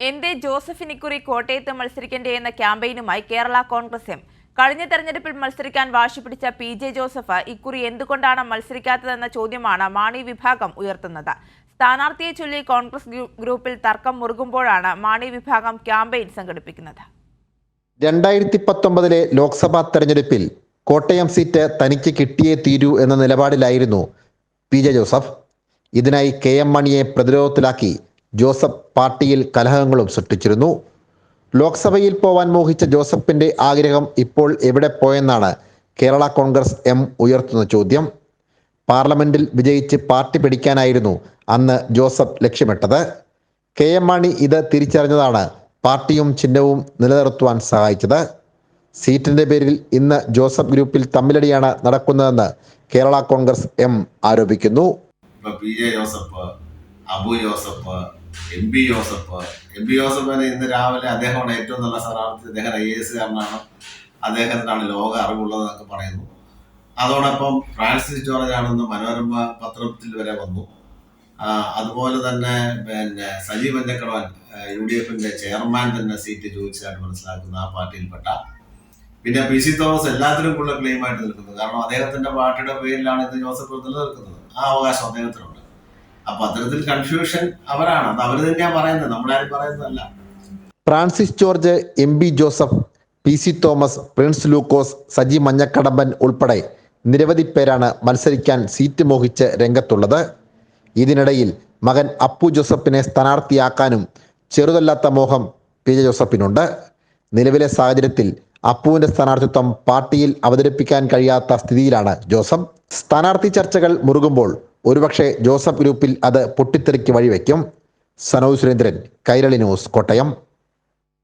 എന്തേ ജോസഫിന് ഇക്കുറി കോട്ടയത്ത് മത്സരിക്കേണ്ടേ എന്ന ക്യാമ്പയിനുമായി കേരള കോൺഗ്രസ് എം. കഴിഞ്ഞ തെരഞ്ഞെടുപ്പിൽ മത്സരിക്കാൻ വാശി പിടിച്ച പി. ജെ. ജോസഫ് ഇക്കുറി എന്തുകൊണ്ടാണ് മത്സരിക്കാത്തതെന്ന ചോദ്യമാണ് മാണി വിഭാഗം ഉയർത്തുന്നത്. സ്ഥാനാർത്ഥിയെ ചൊല്ലി കോൺഗ്രസ് ഗ്രൂപ്പിൽ തർക്കം മുറുകുമ്പോഴാണ് മാണി വിഭാഗം ക്യാമ്പയിൻ സംഘടിപ്പിക്കുന്നത്. രണ്ടായിരത്തി പത്തൊമ്പതിലെ ലോക്സഭാ തെരഞ്ഞെടുപ്പിൽ കോട്ടയം സീറ്റ് തനിക്ക് കിട്ടിയേ തീരൂ എന്ന നിലപാടിലായിരുന്നു പി. ജെ. ജോസഫ്. ഇതിനായി കെ. എം. മണിയെ പ്രതിരോധത്തിലാക്കി ജോസഫ് പാർട്ടിയിൽ കലഹങ്ങളും സൃഷ്ടിച്ചിരുന്നു. ലോക്സഭയിൽ പോവാൻ മോഹിച്ച ജോസഫിന്റെ ആഗ്രഹം ഇപ്പോൾ എവിടെ പോയെന്നാണ് കേരള കോൺഗ്രസ് എം ഉയർത്തുന്ന ചോദ്യം. പാർലമെന്റിൽ വിജയിച്ച് പാർട്ടി പിടിക്കാനായിരുന്നു അന്ന് ജോസഫ് ലക്ഷ്യമിട്ടത്. കെ എം മാണി ഇത് തിരിച്ചറിഞ്ഞതാണ് പാർട്ടിയും ചിഹ്നവും നിലനിർത്തുവാൻ സഹായിച്ചത്. സീറ്റിന്റെ പേരിൽ ഇന്ന് ജോസഫ് ഗ്രൂപ്പിൽ തമ്മിലടിയാണ് നടക്കുന്നതെന്ന് കേരള കോൺഗ്രസ് എം ആരോപിക്കുന്നു. Joseph Abu Joseph M B Joseph. M B Joseph ഇന്ന് രാവിലെ അദ്ദേഹമാണ് ഏറ്റവും നല്ല സ്ഥാനാർത്ഥി. അദ്ദേഹം ഐ എസ് കാരനാണ്. അദ്ദേഹത്തിനാണ് ലോക അറിവുള്ളതെന്നൊക്കെ പറയുന്നു. അതോടൊപ്പം ഫ്രാൻസിസ് ജോർജ് ആണെന്ന് മനോരമ പത്രത്തിൽ വരെ വന്നു. അതുപോലെ തന്നെ പിന്നെ സജീവ് മഞ്ഞക്കടവൻ യു ഡി എഫിന്റെ ചെയർമാൻ തന്നെ സീറ്റ് ചോദിച്ചതായിട്ട് മനസ്സിലാക്കുന്ന ആ പാർട്ടിയിൽപ്പെട്ട. പിന്നെ പി സി തോമസ് എല്ലാത്തിനും കൂടുതൽ ക്ലെയിം ആയിട്ട് നിൽക്കുന്നത് കാരണം അദ്ദേഹത്തിന്റെ പാർട്ടിയുടെ പേരിലാണ് ഇത് ജോസഫ് നിലനിൽക്കുന്നത്. ആ അവകാശം അദ്ദേഹത്തിനുണ്ട്. അപ്പൊ അത്തരത്തിൽ കൺഫ്യൂഷൻ അവരാണ്. അത് അവർ തന്നെയാ പറയുന്നത്. നമ്മളാരും പറയുന്നതല്ല. Francis George M B Joseph P C Thomas Prince Lukose Saji Manjakadamban ഉൾപ്പെടെ നിരവധി പേരാണ് മത്സരിക്കാൻ സീറ്റ് മോഹിച്ച് രംഗത്തുള്ളത്. ഇതിനിടയിൽ മകൻ അപ്പു ജോസഫിനെ സ്ഥാനാർത്ഥിയാക്കാനും ചെറുതല്ലാത്ത മോഹം പി ജെ ജോസഫിനുണ്ട്. നിലവിലെ സാഹചര്യത്തിൽ അപ്പുവിന്റെ സ്ഥാനാർത്ഥിത്വം പാർട്ടിയിൽ അവതരിപ്പിക്കാൻ കഴിയാത്ത സ്ഥിതിയിലാണ് ജോസഫ്. സ്ഥാനാർത്ഥി ചർച്ചകൾ മുറുകുമ്പോൾ ഒരുപക്ഷെ ജോസഫ് ഗ്രൂപ്പിൽ അത് പൊട്ടിത്തെറിക്ക് വഴിവെക്കും. സനോജ് സുരേന്ദ്രൻ കൈരളി ന്യൂസ് കോട്ടയം.